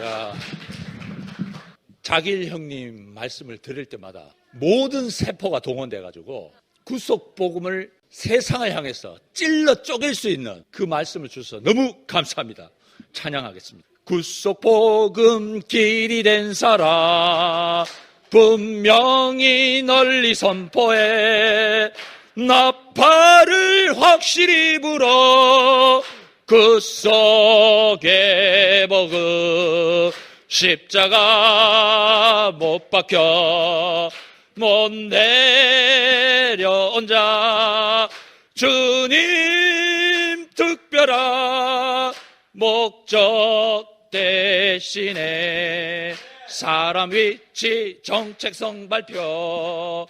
야, 자길 형님 말씀을 들을 때마다 모든 세포가 동원돼 가지고 구속 복음을 세상을 향해서 찔러 쪼갤 수 있는 그 말씀을 주셔서 너무 감사합니다. 찬양하겠습니다. 구속 복음 길이 된 사람 분명히 널리 선포해 나팔을 확실히 불어 그 속에 복음 십자가 못 박혀 못 내려온 자 주님 특별한 목적 대신에 사람 위치 정책성 발표.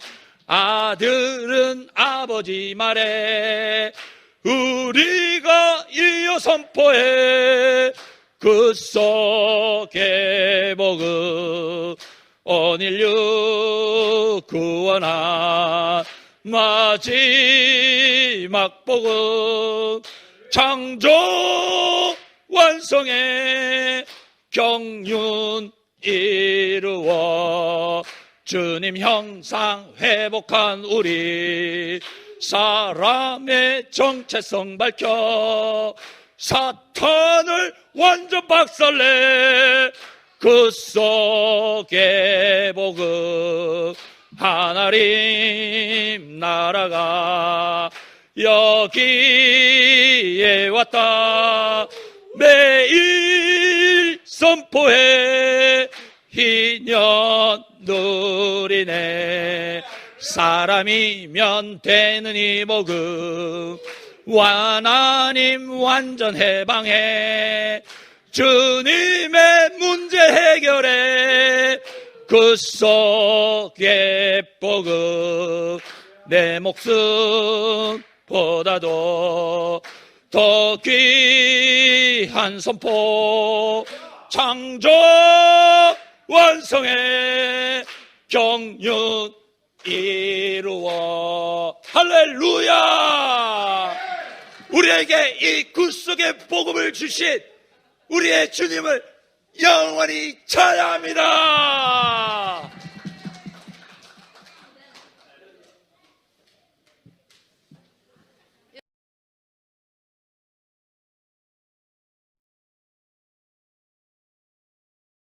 아들은 아버지 말에 우리가 선포해. 그 속에 복음 온 인류 구원한 마지막 복음 창조 완성의 경륜 이루어 주님 형상 회복한 우리 사람의 정체성 밝혀 사탄을 완전 박살내. 그 속에 복음 하나님 나라가 여기에 왔다. 매일 선포해. 희년 누리네. 사람이면 되는 이 복음 하나님 완전 해방해. 주님의 문제 해결해. 그 속에 복음 내 목숨보다도 더 귀한 선포 창조 완성해 경륜 이루어. 할렐루야 우리에게 이 굴속의 복음을 주신 우리의 주님을 영원히 찬양합니다